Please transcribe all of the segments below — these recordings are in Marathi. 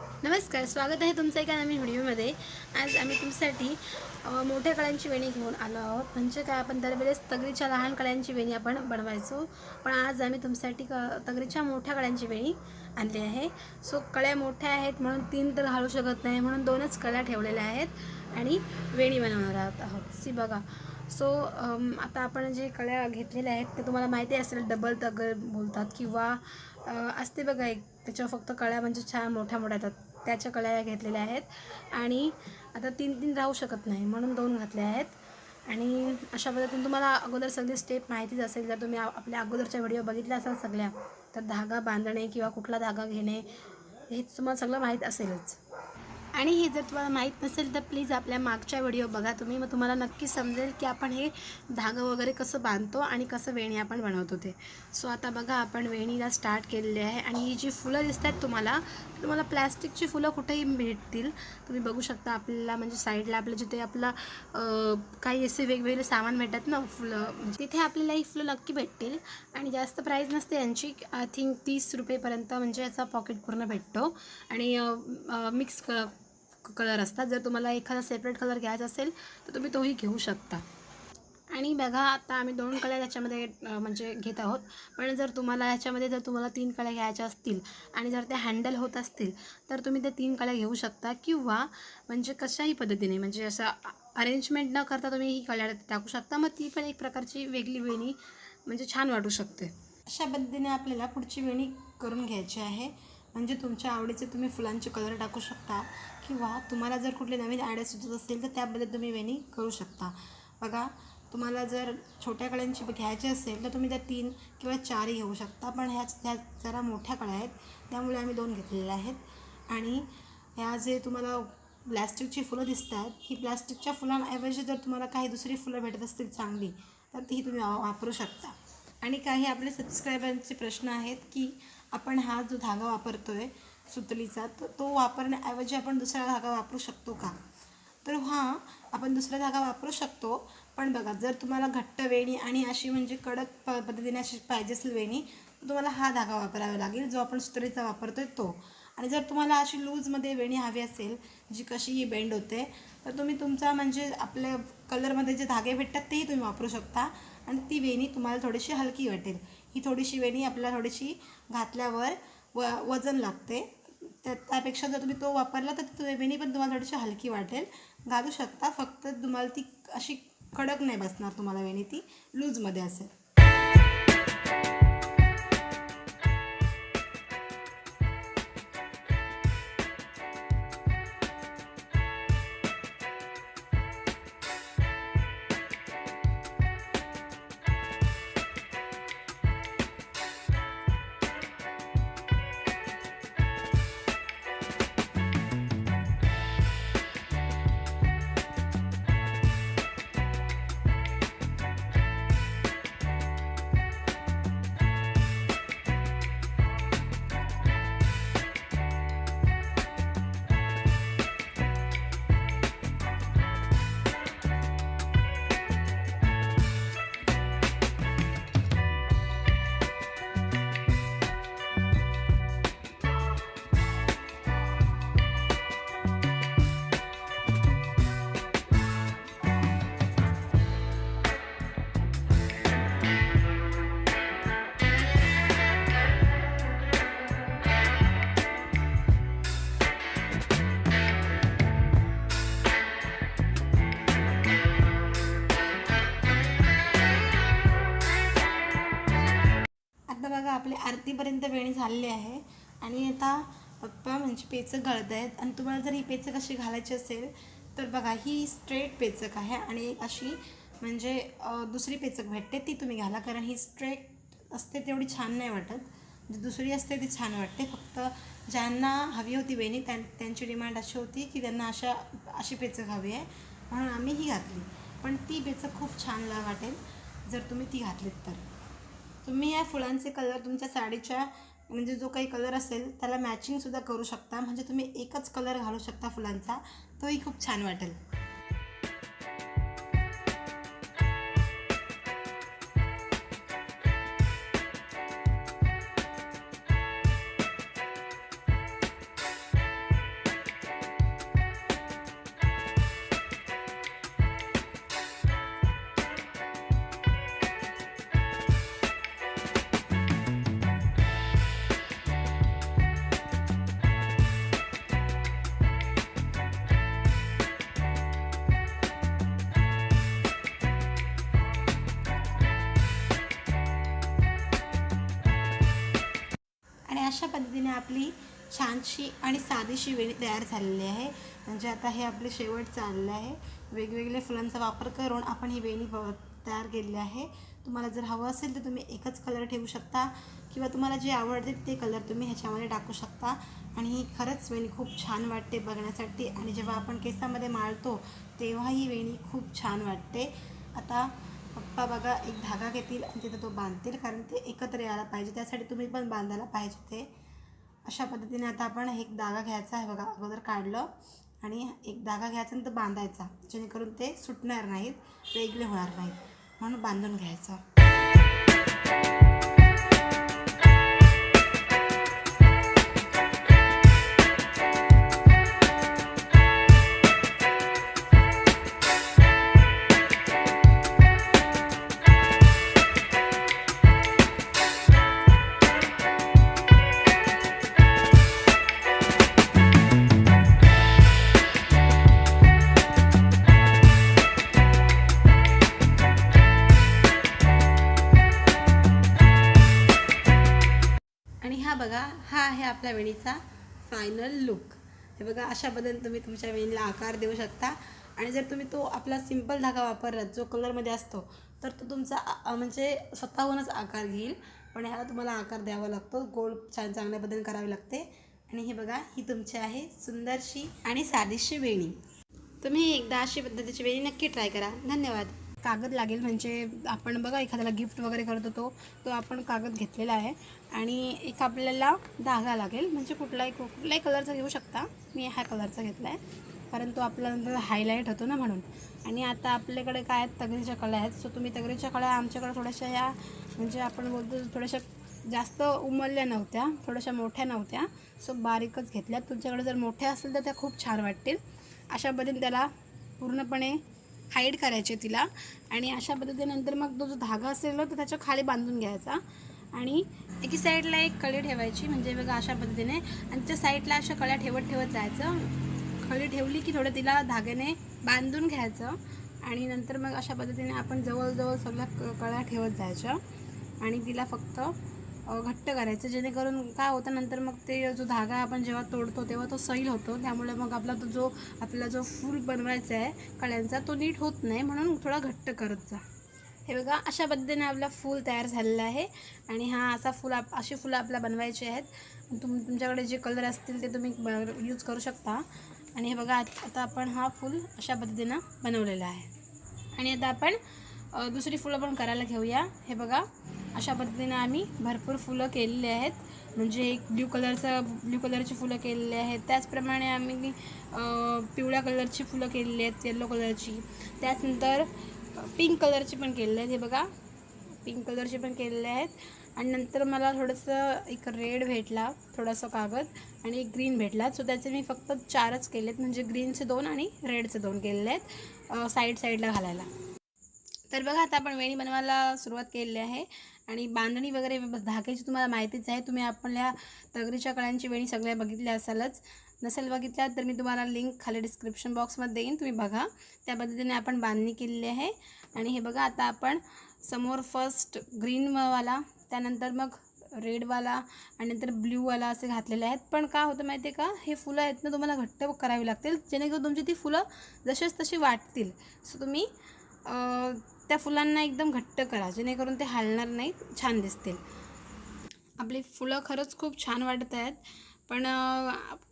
नमस्कार स्वागत आहे तुमचं एका नवीन व्हिडिओमध्ये. आज आम्ही तुमच्यासाठी मोठ्या कळ्यांची वेणी घेऊन आलो आहोत. म्हणजे काय आपण दरवेळेस तगरीच्या लहान कळ्यांची वेणी आपण बनवायचो. पण आज आम्ही तुमच्यासाठी क तगरीच्या मोठ्या कळ्यांची वेणी आणली आहे. सो कळ्या मोठ्या आहेत म्हणून तीन तर घालू शकत नाही म्हणून दोनच कळ्या ठेवलेल्या आहेत आणि वेणी बनवणार आहोत आहोत. सी बघा. सो um, आता आपण जे कळ्या घेतलेल्या आहेत ते तुम्हाला माहिती असेल डबल तगर बोलतात किंवा असते बघा एक त्याच्यावर फक्त कळ्या म्हणजे छान मोठ्या मोठ्या येतात. त्याच्या कळ्या घेतलेल्या आहेत आणि आता तीन तीन राहू शकत नाही म्हणून दोन घातल्या आहेत. आणि अशा पद्धतीने तुम्हाला अगोदर सगळी स्टेप माहितीच असेल जर तुम्ही आपल्या अगोदरच्या व्हिडिओ बघितल्या असाल सगळ्या तर धागा बांधणे किंवा कुठला धागा घेणे हे तुम्हाला सगळं माहीत असेलच. आणि हे जर तुम्हाला माहीत नसेल तर प्लीज आपल्या मागच्या व्हिडिओ बघा तुम्ही. मग तुम्हाला नक्की समजेल की आपण हे धागं वगैरे कसं बांधतो आणि कसं वेणी आपण बनवतो ते. सो आता बघा आपण वेणीला स्टार्ट केलेली आहे आणि ही जी फुलं दिसत आहेत तुम्हाला तुम्हाला प्लॅस्टिकची फुलं कुठेही भेटतील. तुम्ही बघू शकता आपल्याला म्हणजे साईडला आपलं जिथे आपलं काही असे वेगवेगळे सामान भेटतात ना फुलं तिथे आपल्याला ही फुलं नक्की भेटतील. आणि जास्त प्राईज नसते यांची. आय थिंक तीस रुपयेपर्यंत म्हणजे याचा पॉकेट पूर्ण भेटतो. आणि मिक्स क कलर असतात. जर तुम्हाला एखादा सेपरेट कलर घ्यायचा असेल तर तुम्ही तोही घेऊ शकता. आणि बघा आता आम्ही दोन कळ्या याच्यामध्ये म्हणजे घेत आहोत. पण जर तुम्हाला याच्यामध्ये जर तुम्हाला तीन कळ्या घ्यायच्या असतील आणि जर त्या हँडल होत असतील तर तुम्ही त्या तीन कळ्या घेऊ शकता. किंवा म्हणजे कशाही पद्धतीने म्हणजे असं अरेंजमेंट न करता तुम्ही ही कळ्या टाकू शकता. मग ती पण एक प्रकारची वेगळी वेणी म्हणजे छान वाटू शकते. अशा पद्धतीने आपल्याला पुढची वेणी करून घ्यायची आहे. म्हणजे तुमच्या आवडीचे तुम्ही फुलांचे कलर टाकू शकता. किंवा तुम्हाला जर कुठले नवीन आयडिया सुचत असेल तर त्याबद्दल तुम्ही वेणी करू शकता. बघा तुम्हाला जर छोट्या कळ्यांची घ्यायची असेल तर तुम्ही त्या तीन किंवा चारही घेऊ शकता. पण ह्या ह्या जरा मोठ्या कळ्या आहेत. त्यामुळे आम्ही दोन घेतलेल्या आहेत. आणि ह्या जे तुम्हाला प्लॅस्टिकची फुलं दिसत आहेत ही प्लॅस्टिकच्या फुलांऐवजी जर तुम्हाला काही दुसरी फुलं भेटत असतील चांगली तर ती तुम्ही वा- वापरू शकता. आणि काही आपले सबस्क्रायबरचे प्रश्न आहेत की आपण हा जो धागा वापरतो आहे सुतलीचा तर तो वापरण्याऐवजी आपण दुसरा धागा वापरू शकतो का? तर हां आपण दुसरा धागा वापरू शकतो. पण बघा जर तुम्हाला घट्ट वेणी आणि अशी म्हणजे कडक प पद्धतीने अशी पाहिजे असेल वेणी तर तुम्हाला हा धागा वापरावा लागेल जो आपण सुतलीचा वापरतो आहे तो. आणि जर तुम्हाला अशी लूजमध्ये वेणी हवी असेल जी कशीही बेंड होते तर तुम्ही तुमचा म्हणजे आपल्या कलरमध्ये जे धागे भेटतात तेही तुम्ही वापरू शकता. आणि ती वेणी तुम्हाला थोडीशी हलकी वाटेल. ही थोडीशी वेणी आपल्याला थोडीशी घातल्यावर व वजन लागते. त्या त्यापेक्षा जर तुम्ही तो वापरला तर ती वेणी पण तुम्हाला थोडीशी हलकी वाटेल. घालू शकता फक्त तुम्हाला ती अशी कडक नाही बसणार तुम्हाला वेणी ती लूजमध्ये असेल. आरतीपर्यंत झालेली आहे. आणि आता पप्पा म्हणजे पेचक गळत आहेत. आणि तुम्हाला जर ही पेचक अशी घालायची असेल तर बघा ही स्ट्रेट पेचक आहे. आणि एक अशी म्हणजे दुसरी पेचक भेटते ती तुम्ही घाला. कारण ही स्ट्रेट असते तेवढी छान नाही वाटत. जी दुसरी असते ती छान वाटते. फक्त ज्यांना हवी होती वेणी त्यां त्यांची डिमांड अशी होती की त्यांना अशा अशी पेचक हवी आहे. म्हणून आम्ही ही घातली. पण ती पेचक खूप छान वाटेल जर तुम्ही ती घातलीत तर. तुम्ही या फुलांचे कलर तुमच्या साडीच्या म्हणजे जो काही कलर असेल त्याला मॅचिंगसुद्धा करू शकता. म्हणजे तुम्ही एकच कलर घालू शकता फुलांचा. तोही खूप छान वाटेल. आपली छानशी आणि साधीशी वेणी तयार झालेली आहे. म्हणजे आता हे आपले शेवट चाललं आहे. वेगवेगळ्या फुलांचा वापर करून आपण ही वेणी तयार केलेली आहे. तुम्हाला जर हवं असेल तर तुम्ही एकच कलर ठेवू शकता किंवा तुम्हाला जे आवडते ते कलर तुम्ही ह्याच्यामध्ये टाकू शकता. आणि ही खरंच वेणी खूप छान वाटते बघण्यासाठी. आणि जेव्हा आपण केसामध्ये माळतो तेव्हा ही वेणी खूप छान वाटते. आता पप्पा बघा एक धागा घेतील आणि तिथं तो बांधतील कारण ते एकत्र यायला पाहिजे. त्यासाठी तुम्ही पण बांधायला पाहिजे ते. अशा पद्धतीने आता आपण एक धागा घ्यायचा आहे बघा अगोदर काढलं आणि एक धागा घ्यायचा आणि बांधायचा जेणेकरून ते सुटणार नाहीत वेगळे होणार नाहीत. म्हणून बांधून घ्यायचं. हा बघा हा आहे आपल्या वेणीचा फायनल लुक हे बघा अशा बदल तुम्ही तुमच्या वेणीला आकार देऊ शकता. आणि जर तुम्ही तो आपला सिंपल धागा वापरलात जो कलरमध्ये असतो तर तो तुमचा म्हणजे स्वतःहूनच आकार घेईल. पण ह्याला तुम्हाला आकार द्यावा लागतो. गोल छान चांगल्या बदल करावे लागते. आणि हे बघा ही तुमची आहे सुंदरशी आणि साधीशी वेणी. तुम्ही एकदा अशी पद्धतीची वेणी नक्की ट्राय करा. धन्यवाद. कागद लागेल म्हणजे आपण बघा एखाद्याला गिफ्ट वगैरे करत होतो तो आपण कागद घेतलेला आहे. आणि एक आपल्याला धागा लागेल म्हणजे कुठलाही कुठल्याही कलरचा घेऊ शकता. मी ह्या कलरचा घेतला आहे कारण तो आपला नंतर हायलाईट होतो ना म्हणून. आणि आता आपल्याकडे काय आहेत? तगरीच्या कळ्या आहेत. सो तुम्ही तगरीच्या कळ्या आमच्याकडे थोड्याशा या म्हणजे आपण बोलतो थोड्याशा जास्त उमलल्या नव्हत्या थोड्याशा मोठ्या नव्हत्या. सो बारीकच घेतल्या तुमच्याकडे जर मोठ्या असतील तर त्या खूप छान वाटतील. अशा पद्धतीने त्याला पूर्णपणे हाईड करायचे तिला. आणि अशा पद्धतीनंतर मग तो जो धागा असेल ना तो त्याच्याखाली बांधून घ्यायचा. आणि एकी साईडला एक कळी ठेवायची म्हणजे बघा अशा पद्धतीने. आणि त्या साईडला अशा कळ्या ठेवत ठेवत जायचं. कळी ठेवली की थोडं तिला धाग्याने बांधून घ्यायचं. आणि नंतर मग अशा पद्धतीने आपण जवळजवळ सगळ्या क- कळ्या ठेवत जायच्या. आणि तिला फक्त घट्ट करायचं. जेणेकरून काय होतं नंतर मग ते जो धागा आपण जेव्हा तोडतो तेव्हा तो सैल होतो. त्यामुळे मग आपला तो जो आपला जो फूल बनवायचा आहे कळ्यांचा तो नीट होत नाही. म्हणून थोडा घट्ट करत जा. हे बघा अशा पद्धतीने आपला फूल तयार झालेला आहे. आणि हा असा फूल आप अशी फुलं आपल्या बनवायची आहेत. तुम तुमच्याकडे जे कलर असतील ते तुम्ही यूज करू शकता. आणि हे बघा आता आपण हा फूल अशा पद्धतीनं बनवलेला आहे. आणि आता आपण दुसरी फुलं पण करायला घेऊया. हे बघा अशा पद्धतीने आम्ही भरपूर फुलं केलेली आहेत. म्हणजे एक ब्ल्यू कलरचं ब्ल्यू कलरची फुलं केलेली आहेत. त्याचप्रमाणे आम्ही पिवळ्या कलरची फुलं केलेली आहेत येलो कलरची. त्याचनंतर पिंक कलरची पण केलेली आहेत. हे बघा पिंक कलरचे पण केलेले आहेत. आणि नंतर मला थोडंसं एक रेड भेटला थोडासा कागद आणि एक ग्रीन भेटला. सो त्याचे मी फक्त चारच केलेत. म्हणजे ग्रीनचे दोन आणि रेडचे दोन केलेले आहेत साईड साईडला घालायला. तर बघा आता आपण वेणी बनवायला सुरुवात केलेली आहे. आणि बांधणी वगैरे धाग्याची तुम्हाला माहितीच आहे. तुम्ही आपल्या तगरीच्या कळ्यांची वेणी सगळ्या बघितल्या असालच. नसेल बघितल्या तर मी तुम्हाला लिंक खाली डिस्क्रिप्शन बॉक्समध्ये देईन. तुम्ही बघा. त्या पद्धतीने आपण बांधणी केलेली आहे. आणि हे बघा आता आपण समोर फर्स्ट ग्रीनवाला त्यानंतर मग रेडवाला आणि नंतर ब्ल्यूवाला असे घातलेले आहेत. पण काय होतं माहिती आहे का? हे फुलं आहेत ना तुम्हाला घट्ट करावी लागतील. जेणेकरून तुमची ती फुलं जशीच तशी वाटतील. सो तुम्ही त्या फुलांना एकदम घट्ट करा जेणेकरून ते हलणार नाही छान दिसतील. आपली फुलं खरंच खूप छान वाटत आहेत. पण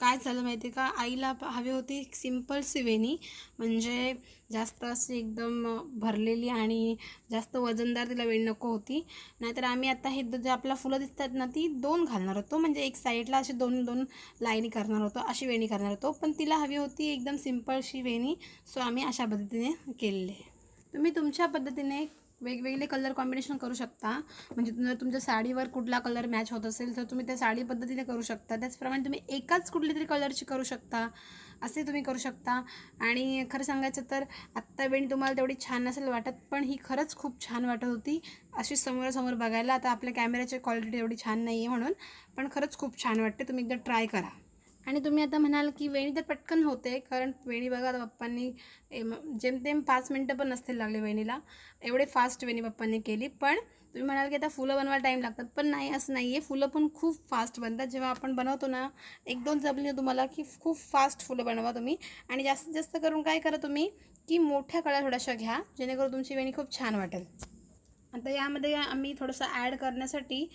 काय झालं माहिती आहे का? आईला हवी होती एक सिवेनी वेणी म्हणजे जास्त अशी एकदम भरलेली आणि जास्त वजनदार तिला वेळ नको होती. नाहीतर आम्ही आता हे जे आपला फुलं दिसतात ना ती दोन घालणार होतो. म्हणजे एक साईडला अशी दोन दोन लाईनी करणार होतो अशी वेणी करणार होतो. पण तिला हवी होती एकदम सिम्पलशी वेणी सो आम्ही अशा पद्धतीने केलेली आहे. तुम्ही तुमच्या पद्धतीने वेगवेगळे कलर कॉम्बिनेशन करू शकता. म्हणजे जर तुमच्या साडीवर कुठला कलर मॅच होत असेल तर तुम्ही त्या साडी पद्धतीने करू शकता. त्याचप्रमाणे तुम्ही एकाच कुठली तरी कलरची करू शकता. असे तुम्ही करू शकता. आणि खरं सांगायचं तर आत्ता वेणी तुम्हाला तेवढी छान नसेल वाटत पण ही खरंच खूप छान वाटत होती. अशी समोरासमोर बघायला आता आपल्या कॅमेऱ्याची क्वालिटी एवढी छान नाही आहे म्हणून पण खरंच खूप छान वाटते. तुम्ही एकदा ट्राय करा. आणि तुम्ही आता म्हणाल की वेणी तर पटकन होते कारण वेणी बघा पप्पांनी एम जेमतेम पाच मिनटं पण नसतील लागले वेणीला. एवढे फास्ट वेणी पप्पांनी केली. पण तुम्ही म्हणाल की आता फुलं बनवायला टाईम लागतात. पण नाही असं नाही आहे फुलं पण खूप फास्ट बनतात. जेव्हा आपण बनवतो ना एक दोन जमली तुम्हाला की खूप फास्ट फुलं बनवा तुम्ही. आणि जास्तीत जास्त करून काय करा तुम्ही की मोठ्या कळ्या थोड्याशा घ्या जेणेकरून तुमची वेणी खूप छान वाटेल. आता यामध्ये आम्ही थोडंसं ॲड करण्यासाठी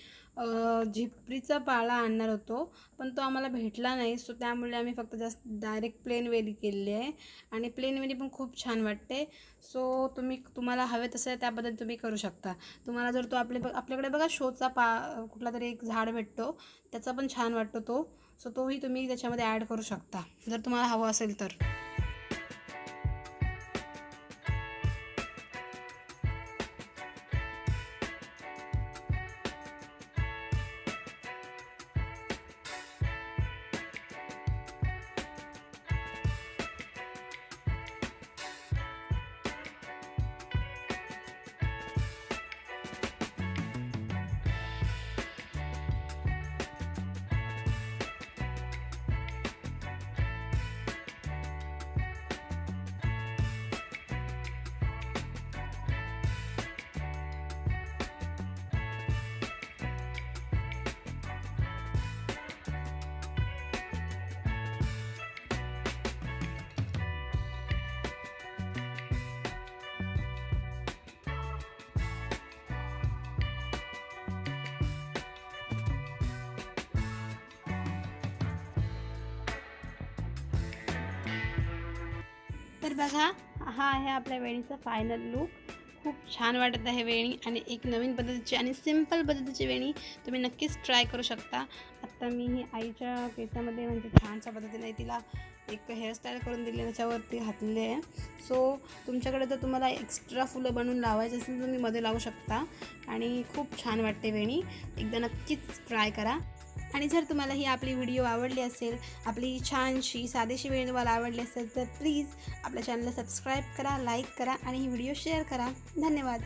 झिपरीचा पाला आणणार होतो पण तो आम्हाला भेटला नाही. सो त्यामुळे आम्ही फक्त जास्त डायरेक्ट प्लेन वेली केलेली आहे. आणि प्लेन वेली पण खूप छान वाटते. सो तुम्ही तुम्हाला हवे तसं त्याबद्दल तुम्ही करू शकता. तुम्हाला जर तो आपले आपल्याकडे बघा शोचा पा कुठला तरी एक झाड भेटतो त्याचा पण छान वाटतो तो. सो तोही तुम्ही त्याच्यामध्ये ॲड करू शकता. जर तुम्हाला हवं असेल तर. तर बघा हा आहे आपल्या वेणीचा फायनल लुक खूप छान वाटत आहे वेणी आणि एक नवीन पद्धतीची आणि सिंपल पद्धतीची वेणी तुम्ही नक्कीच ट्राय करू शकता. आत्ता मी ही आईच्या केसामध्ये म्हणजे छानशा पद्धतीने तिला एक हेअरस्टाईल करून दिली त्याच्यावरती घातलेली आहे. सो तुमच्याकडे जर तुम्हाला एक्स्ट्रा फुलं बनवून लावायची असेल तर तुम्ही मध्ये लावू शकता. आणि खूप छान वाटते वेणी. एकदा नक्कीच ट्राय करा. आणि जर तुम्हाला ही आपली व्हिडिओ आवडली असेल आपली छानशी साधीशी वेळ तुम्हाला आवडली असेल तर प्लीज आपल्या चॅनलला सबस्क्राईब करा लाईक करा आणि ही व्हिडिओ शेअर करा. धन्यवाद.